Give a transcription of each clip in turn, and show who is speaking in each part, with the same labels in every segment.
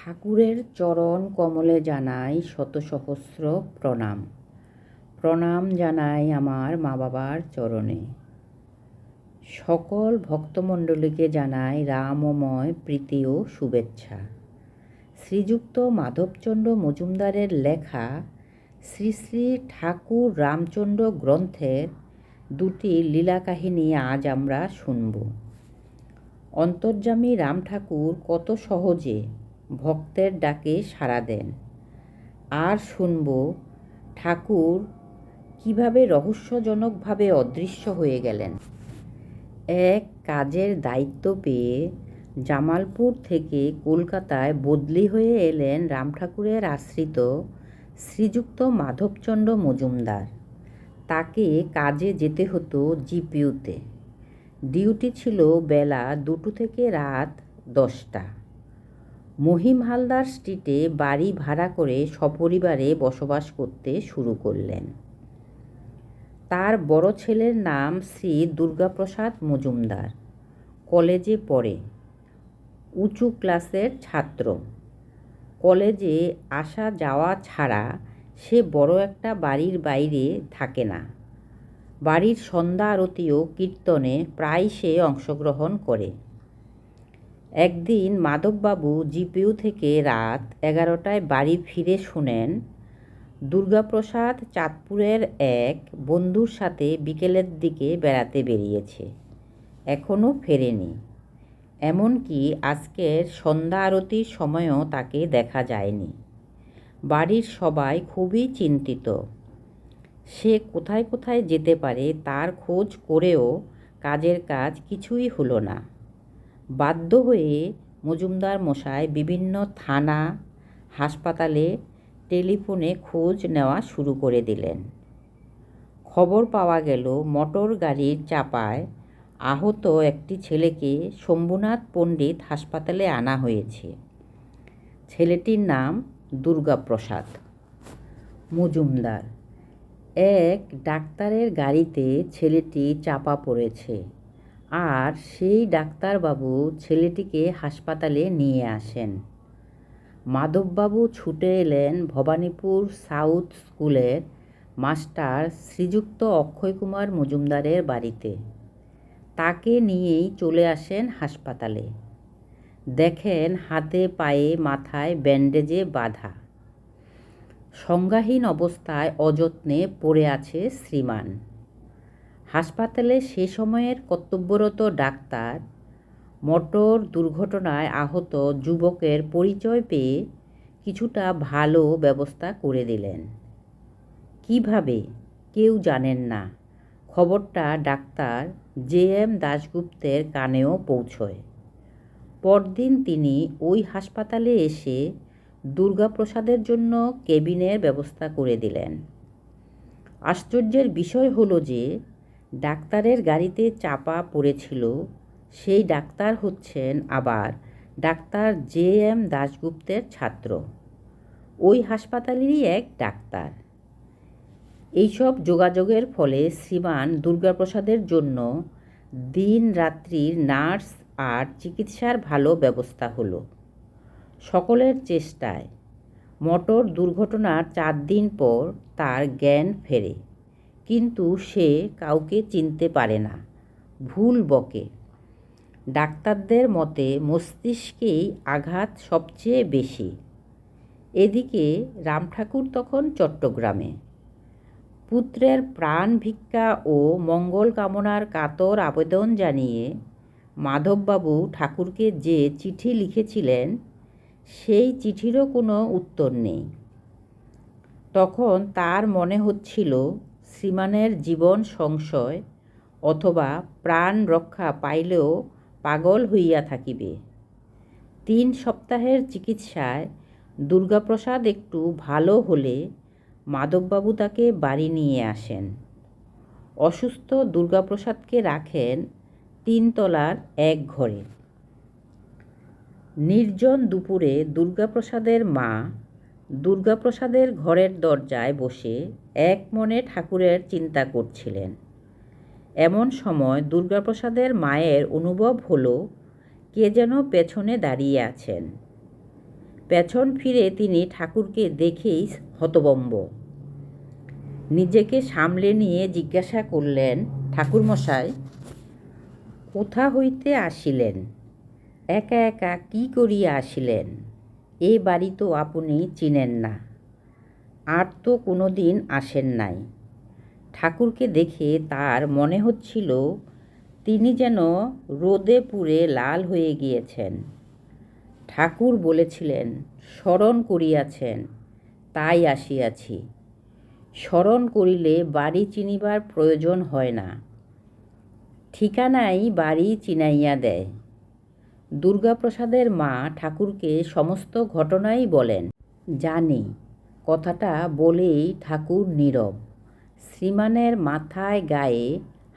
Speaker 1: ঠাকুরের চরণ কমলে জানাই শত সহস্র প্রণাম। প্রণাম জানাই আমার মা বাবার চরণে। সকল ভক্তমণ্ডলীকে জানাই রামময় প্রীতি ও শুভেচ্ছা। শ্রীযুক্ত মাধবচন্দ্র মজুমদারের লেখা শ্রী শ্রী ঠাকুর রামচন্দ্র গ্রন্থের দুটি লীলা কাহিনী আজ আমরা শুনব। অন্তর্যামী রাম ঠাকুর কত সহজে ভক্তের ডাকে সাড়া দেন। আর শুনব, ঠাকুর কীভাবে রহস্যজনকভাবে অদৃশ্য হয়ে গেলেন। এক কাজের দায়িত্ব পেয়ে জামালপুর থেকে কলকাতায় বদলি হয়ে এলেন রাম ঠাকুরের আশ্রিত শ্রীযুক্ত মাধবচন্দ্র মজুমদার। তাকে কাজে যেতে হতো জিপিউতে ডিউটি ছিল বেলা দুটো থেকে রাত দশটা। মহিম হালদার স্ট্রিটে বাড়ি ভাড়া করে সপরিবারে বসবাস করতে শুরু করলেন। তার বড় ছেলের নাম শ্রী দুর্গাপ্রসাদ মজুমদার। কলেজে পড়ে। উঁচু ক্লাসের ছাত্র। কলেজে আসা যাওয়া ছাড়া সে বড় একটা বাড়ির বাইরে থাকে না। বাড়ির সন্ধ্যা আরতি ও কীর্তনে প্রায় সে অংশগ্রহণ করে। একদিন মাধববাবু জিপিউ থেকে রাত এগারোটায় বাড়ি ফিরে শুনেন, দুর্গাপ্রসাদ চাঁদপুরের এক বন্ধুর সাথে বিকেলের দিকে বেড়াতে বেরিয়েছে। এখনও ফেরেনি। এমনকি আজকের সন্ধ্যা আরতির সময়ও তাকে দেখা যায়নি। বাড়ির সবাই খুবই চিন্তিত। সে কোথায় কোথায় যেতে পারে তার খোঁজ করেও কাজের কাজ কিছুই হলো না। বাধ্য হয়ে মজুমদার মশাই বিভিন্ন থানা, হাসপাতালে টেলিফোনে খোঁজ নেওয়া শুরু করে দিলেন। খবর পাওয়া গেল, মোটর গাড়ির চাপায় আহত একটি ছেলেকে শম্ভুনাথ পণ্ডিত হাসপাতালে আনা হয়েছে। ছেলেটির নাম দুর্গাপ্রসাদ মজুমদার। এক ডাক্তারের গাড়িতে ছেলেটি চাপা পড়েছে। আর সেই ডাক্তারবাবু ছেলেটিকে হাসপাতালে নিয়ে আসেন। মাধববাবু ছুটে এলেন ভবানীপুর সাউথ স্কুলের মাস্টার শ্রীযুক্ত অক্ষয় কুমার মজুমদারের বাড়িতে। তাকে নিয়েই চলে আসেন হাসপাতালে। দেখেন হাতে পায়ে মাথায় ব্যান্ডেজে বাঁধা। সংজ্ঞাহীন অবস্থায় অযত্নে পড়ে আছে শ্রীমান। হাসপাতালে সে সময়ের কর্তব্যরত ডাক্তার, মোটর দুর্ঘটনায় আহত যুবকের পরিচয় পেয়ে কিছুটা ভালো ব্যবস্থা করে দিলেন। কীভাবে? কেউ জানেন না। খবরটা ডাক্তার জে এম দাশগুপ্তের কানেও পৌঁছয়। পরদিন তিনি ওই হাসপাতালে এসে দুর্গাপ্রসাদের জন্য কেবিনের ব্যবস্থা করে দিলেন। আশ্চর্যের বিষয় হলো যে ডাক্তারের গাড়িতে চাপা পড়েছিল, সেই ডাক্তার হচ্ছেন আবার ডাক্তার জে এম দাশগুপ্তের ছাত্র। ওই হাসপাতালেরই এক ডাক্তার। এইসব যোগাযোগের ফলে শ্রীমান দুর্গাপ্রসাদের জন্য দিন রাত্রির নার্স আর চিকিৎসার ভালো ব্যবস্থা হলো। সকলের চেষ্টায়। মোটর দুর্ঘটনার চার দিন পর তার জ্ঞান ফেরে। কিন্তু সে কাউকে চিনতে পারে না। ভুল বকে। ডাক্তারদের মতে মস্তিষ্কেই আঘাত সবচেয়ে বেশি। এদিকে রাম ঠাকুর তখন চট্টগ্রামে। পুত্রের প্রাণ ভিক্ষা ও মঙ্গল কামনার কাতর আবেদন জানিয়ে মাধববাবু ঠাকুরকে যে চিঠি লিখেছিলেন, সেই চিঠিরও কোনো উত্তর নেই। তখন তার মনে হচ্ছিল শ্রীমানের জীবন সংশয় অথবা প্রাণ রক্ষা পাইলেও পাগল হইয়া থাকিবে। তিন সপ্তাহের চিকিৎসায় দুর্গাপ্রসাদ একটু ভালো হলে মাধববাবু তাকে বাড়ি নিয়ে আসেন। অসুস্থ দুর্গাপ্রসাদকে রাখেন তিনতলার এক ঘরে। নির্জন দুপুরে দুর্গাপ্রসাদের মা দুর্গাপ্রসাদের ঘরের দরজায় বসে এক মনে ঠাকুরের চিন্তা করছিলেন। এমন সময় দুর্গাপ্রসাদের মায়ের অনুভব হলো, কে যেন পেছনে দাঁড়িয়ে আছেন। পেছন ফিরে তিনি ঠাকুরকে দেখেই হতবম্ব। নিজেকে সামলে নিয়ে জিজ্ঞাসা করলেন, ঠাকুরমশাই, কোথা হইতে আসিলেন? একা একা কি করিয়া আসিলেন? এ বাড়ি তো আপনি চিনেন না। আর তো কোনো দিন আসেন নাই। ঠাকুরকে দেখে তার মনে হচ্ছিল তিনি যেন রোদে পুড়ে লাল হয়ে গিয়েছেন। ঠাকুর বলেছিলেন স্মরণ করিয়াছেন, তাই আসিয়াছি। স্মরণ করিলে বাড়ি চিনিবার প্রয়োজন হয় না। ঠিকানাই বাড়ি চিনাইয়া দেয়। দুর্গাপ্রসাদের মা ঠাকুরকে সমস্ত ঘটনাই বলেন। জানি, কথাটা বলেই ঠাকুর নীরব। শ্রীমানের মাথায় গায়ে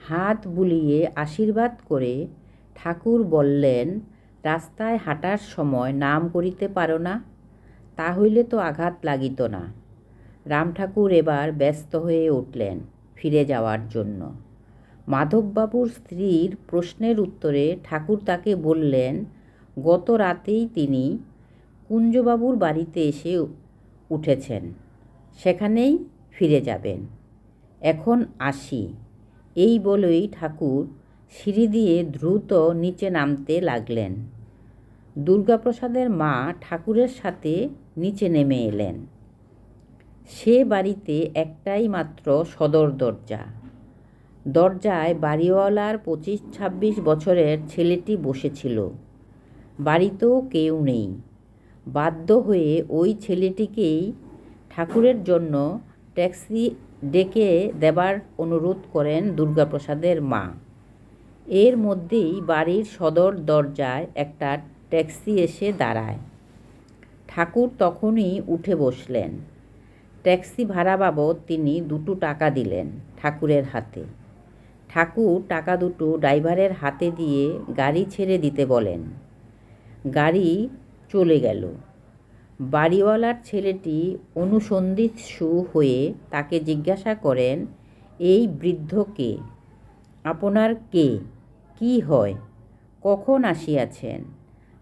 Speaker 1: হাত বুলিয়ে আশীর্বাদ করে ঠাকুর বললেন, রাস্তায় হাঁটার সময় নাম করিতে পারো না তা হইলে তো আঘাত লাগিত না। রাম ঠাকুর এবার ব্যস্ত হয়ে উঠলেন ফিরে যাওয়ার জন্য। মাধববাবুর স্ত্রীর প্রশ্নের উত্তরে ঠাকুর তাকে বললেন, গত রাতেই তিনি কুঞ্জবাবুর বাড়িতে এসে উঠেছেন। সেখানেই ফিরে যাবেন। এখন আসি। এই বলেই ঠাকুর সিঁড়ি দিয়ে দ্রুত নিচে নামতে লাগলেন। দুর্গাপ্রসাদের মা ঠাকুরের সাথে নিচে নেমে এলেন। সে বাড়িতে একটাই মাত্র সদর দরজা। দরজায় বাড়িওয়ালার পঁচিশ ছাব্বিশ বছরের ছেলেটি বসেছিল। বাড়িতেও কেউ নেই। বাধ্য হয়ে ওই ছেলেটিকেই ঠাকুরের জন্য ট্যাক্সি ডেকে দেবার অনুরোধ করেন দুর্গাপ্রসাদের মা। এর মধ্যেই বাড়ির সদর দরজায় একটা ট্যাক্সি এসে দাঁড়ায়। ঠাকুর তখনই উঠে বসলেন। ট্যাক্সি ভাড়া বাবদ তিনি দুটো টাকা দিলেন ঠাকুরের হাতে। ঠাকুর টাকা দুটো ড্রাইভারের হাতে দিয়ে গাড়ি ছেড়ে দিতে বলেন। গাড়ি চলে গেল। বাড়িওয়ালার ছেলেটি অনুসন্ধিৎসু হয়ে তাকে জিজ্ঞাসা করেন, এই বৃদ্ধ কে? আপনার কে? কি হয়? কখন আসিয়াছেন?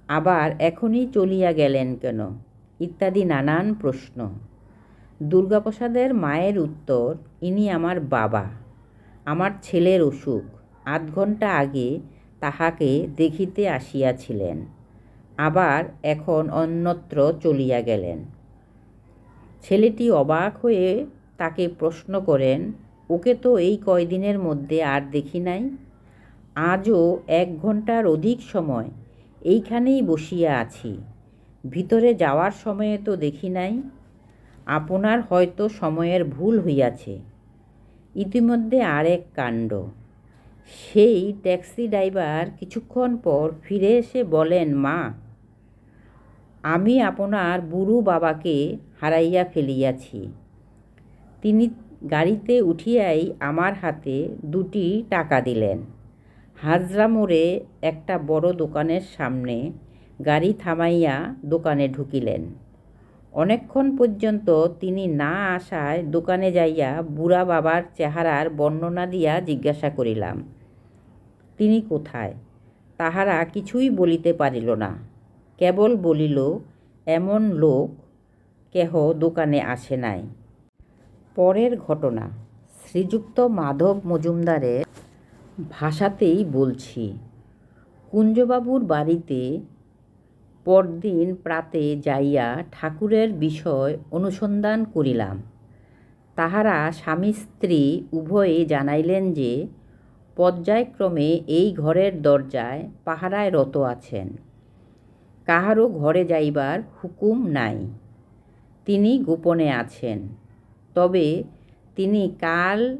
Speaker 1: আবার এখনই চলিয়া গেলেন কেন? ইত্যাদি নানান প্রশ্ন। দুর্গাপ্রসাদের মায়ের উত্তর, ইনি আমার বাবা। আমার ছেলের অসুখ। আধ ঘণ্টা আগে তাহাকে দেখিতে আসিয়াছিলেন। আবার এখন অন্যত্র চলিয়া গেলেন। ছেলেটি অবাক হয়ে তাকে প্রশ্ন করেন, ওকে তো এই কয়দিনের মধ্যে আর দেখি নাই? আজও এক ঘণ্টার অধিক সময় এইখানেই বসিয়া আছি। ভিতরে যাওয়ার সময়ে তো দেখি নাই। আপনার হয়তো সময়ের ভুল হইয়াছে। ইতিমধ্যে আরেক কাণ্ড। সেই ট্যাক্সি ড্রাইভার কিছুক্ষণ পর ফিরে এসে বলেন, মা, আমি আপনার বুড়ো বাবাকে হারাইয়া ফেলিয়াছি। তিনি গাড়িতে উঠিয়াই আমার হাতে দুটি টাকা দিলেন। হাজরা মোড়ে একটা বড় দোকানের সামনে গাড়ি থামাইয়া দোকানে ঢুকিলেন। অনেকক্ষণ পর্যন্ত তিনি না আসায় দোকানে যাইয়া বুড়া বাবার চেহারার বর্ণনা দিয়া জিজ্ঞাসা করিলাম, তিনি কোথায়? তাহারা কিছুই বলিতে পারিল না। কেবল বলিল, এমন লোক কেহ দোকানে আসে নাই। পরের ঘটনা, শ্রীযুক্ত মাধব মজুমদারের ভাষাতেই বলছি, কুঞ্জবাবুর বাড়িতে পরদিন প্রাতে যাইয়া ঠাকুরের বিষয় অনুসন্ধান করিলাম। তাহারা স্বামী স্ত্রী উভয়ে জানাইলেন যে, পর্যায়ক্রমে এই ঘরের দরজায় পাহারায় রত আছেন। কাহারও ঘরে যাইবার হুকুম নাই। তিনি গোপনে আছেন। তবে তিনি কাল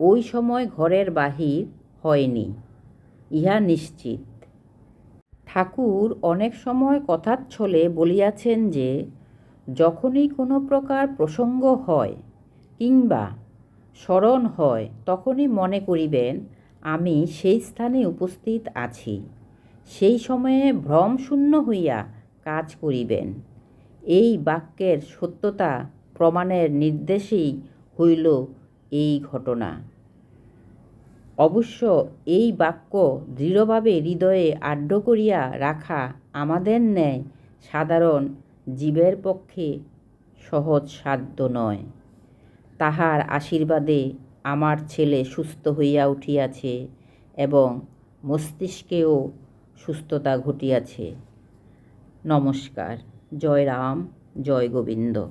Speaker 1: ওই সময় ঘরের বাহির হয়নি। ইহা নিশ্চিত। ঠাকুর অনেক সময় কথার ছলে বলিয়াছেন যে, যখনই কোনো প্রকার প্রসঙ্গ হয় কিংবা স্মরণ হয়, তখনই মনে করিবেন, আমি সেই স্থানে উপস্থিত আছি। সেই সময়ে ভ্রমশূন্য হইয়া কাজ করিবেন। এই বাক্যের সত্যতা প্রমাণের নির্দেশেই হইল এই ঘটনা। অবশ্য এই বাক্য দৃঢ়ভাবে হৃদয়ে আঢ্য করিয়া রাখা আমাদের ন্যায় সাধারণ জীবের পক্ষে সহজ সাধ্য নয়। তাহার আশীর্বাদে আমার ছেলে সুস্থ হইয়া উঠিয়াছে এবং মস্তিষ্কেও সুস্থতা ঘটিয়াছে। নমস্কার। জয় রাম, জয় গোবিন্দ।